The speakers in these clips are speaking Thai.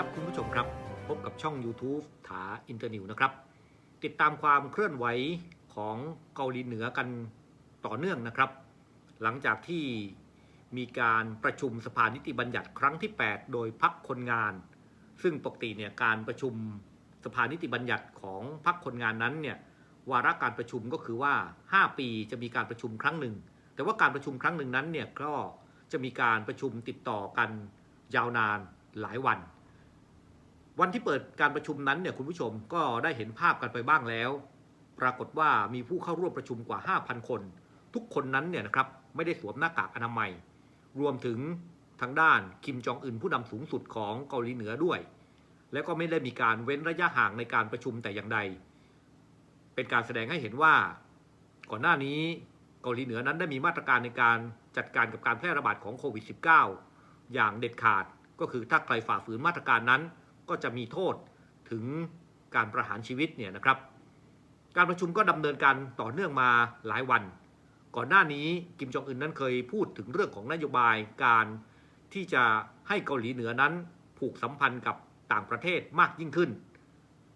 ครับคุณผู้ชมครับ พบกับช่อง YouTube ถาอินเตอร์นิวนะครับ ติดตามความเคลื่อนไหวของเกาหลีเหนือกันต่อเนื่องนะครับ หลังจากที่มีการประชุมสภานิติบัญญัติครั้งที่ 8 โดยพักคนงาน ซึ่งปกติเนี่ยการประชุมสภานิติบัญญัติของพักคนงานนั้นเนี่ยวาระการประชุมก็คือว่า 5 ปีจะมีการประชุมครั้งหนึ่ง แต่ว่าการประชุมครั้งหนึ่งนั้นเนี่ยก็จะมีการประชุมติดต่อกันยาวนานหลายวัน วันที่เปิดการประชุมนั้นเนี่ยคุณผู้ชมก็ได้เห็นภาพกันไปบ้างแล้ว ปรากฏว่ามีผู้เข้าร่วมประชุมกว่า 5,000 คน ทุกคนนั้นเนี่ยนะครับไม่ได้สวมหน้ากากอนามัย รวมถึงทางด้านคิมจองอึนผู้นำสูงสุดของเกาหลีเหนือด้วย และก็ไม่ได้มีการเว้นระยะห่างในการประชุมแต่อย่างใด เป็นการแสดงให้เห็นว่า ก่อนหน้านี้เกาหลีเหนือนั้นได้มีมาตรการในการจัดการกับการแพร่ระบาดของโควิด -19 อย่างเด็ดขาดก็คือถ้าใครฝ่าฝืนมาตรการนั้น ก็จะมีโทษถึงการประหารชีวิตเนี่ยนะครับ การประชุมก็ดำเนินการต่อเนื่องมาหลายวัน ก่อนหน้านี้กิมจองอึนนั้นเคยพูดถึงเรื่องของนโยบายการที่จะให้เกาหลีเหนือนั้นผูกสัมพันธ์กับต่างประเทศมากยิ่งขึ้น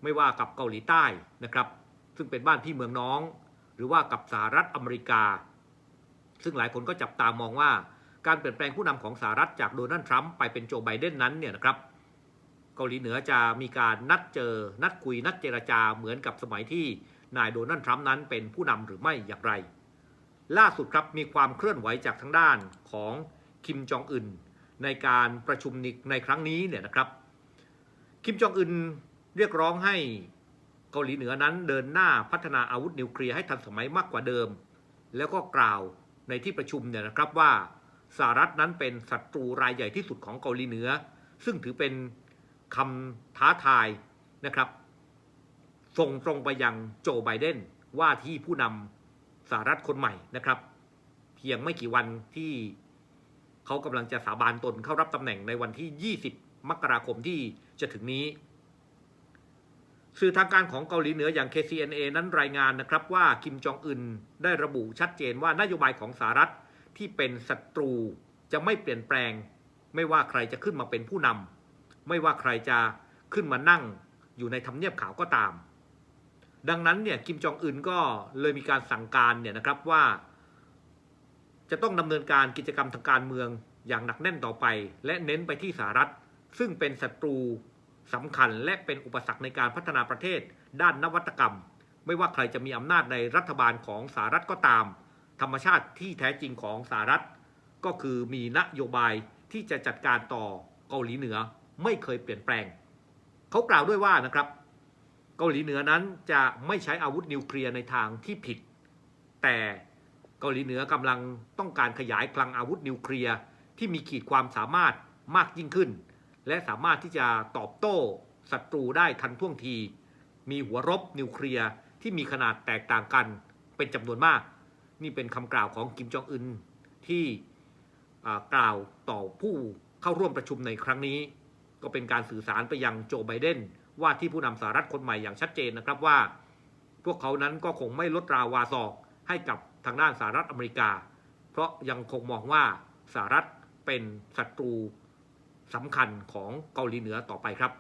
ไม่ว่ากับเกาหลีใต้นะครับ ซึ่งเป็นบ้านพี่เมืองน้อง หรือว่ากับสหรัฐอเมริกา ซึ่งหลายคนก็จับตามองว่า การเปลี่ยนแปลงผู้นำของสหรัฐจากโดนัลด์ทรัมป์ไปเป็นโจไบเดนนั้นเนี่ยนะครับ กาหลีเหนือจะมีการนัดเจอ นัดคุย นัดเจรจาเหมือนกับสมัยที่นายโดนัลด์ทรัมป์นั้นเป็นผู้นำหรือไม่อย่างไร ล่าสุดครับมีความเคลื่อนไหวจากทางด้านของคิมจองอึนในการประชุมในครั้งนี้เนี่ยนะครับ คิมจองอึนเรียกร้องให้เกาหลีเหนือนั้นเดินหน้าพัฒนาอาวุธนิวเคลียร์ให้ทันสมัยมากกว่าเดิม แล้วก็กล่าวในที่ประชุมเนี่ยนะครับว่าสหรัฐนั้นเป็นศัตรูรายใหญ่ที่สุดของเกาหลีเหนือ ซึ่งถือเป็น คำท้าทายนะครับ ส่งตรงไปยังโจไบเดนว่าที่ผู้นำสหรัฐคนใหม่นะครับ เพียงไม่กี่วันที่เขากำลังจะสาบานตนเข้ารับตำแหน่งในวันที่ 20 มกราคมที่จะถึงนี้ สื่อทางการของเกาหลีเหนืออย่าง KCNA นั้นรายงานนะครับว่าคิมจองอึนได้ระบุชัดเจนว่านโยบายของสหรัฐที่เป็นศัตรูจะไม่เปลี่ยนแปลง ไม่ว่าใครจะขึ้นมาเป็นผู้นำ ไม่ว่าใครจะขึ้นมานั่งอยู่ในทำเนียบขาวก็ตาม ดังนั้นเนี่ยคิมจองอึนก็เลยมีการสั่งการเนี่ยนะครับว่า จะต้องดำเนินการกิจกรรมทางการเมืองอย่างหนักแน่นต่อไป และเน้นไปที่สหรัฐ ซึ่งเป็นศัตรูสำคัญและเป็นอุปสรรคในการพัฒนาประเทศ ด้านนวัตกรรม ไม่ว่าใครจะมีอำนาจในรัฐบาลของสหรัฐก็ตาม ธรรมชาติที่แท้จริงของสหรัฐ ก็คือมีนโยบายที่จะจัดการต่อเกาหลีเหนือ ไม่เคยเปลี่ยนแปลง เขากล่าวด้วยว่านะครับ เกาหลีเหนือนั้นจะไม่ใช้อาวุธนิวเคลียร์ในทางที่ผิด แต่เกาหลีเหนือกำลังต้องการขยายคลังอาวุธนิวเคลียร์ที่มีขีดความสามารถมากยิ่งขึ้น และสามารถที่จะตอบโต้ศัตรูได้ทันท่วงที มีหัวรบนิวเคลียร์ที่มีขนาดแตกต่างกันเป็นจำนวนมาก นี่เป็นคำกล่าวของกิมจองอึนที่กล่าวต่อผู้เข้าร่วมประชุมในครั้งนี้ ก็เป็นการสื่อสารไปยังโจไบเดนว่าที่ผู้นำสหรัฐคนใหม่อย่างชัดเจนนะครับว่า พวกเขานั้นก็คงไม่ลดราวาศอกให้กับทางด้านสหรัฐอเมริกา เพราะยังคงมองว่าสหรัฐเป็นศัตรูสำคัญของเกาหลีเหนือต่อไปครับ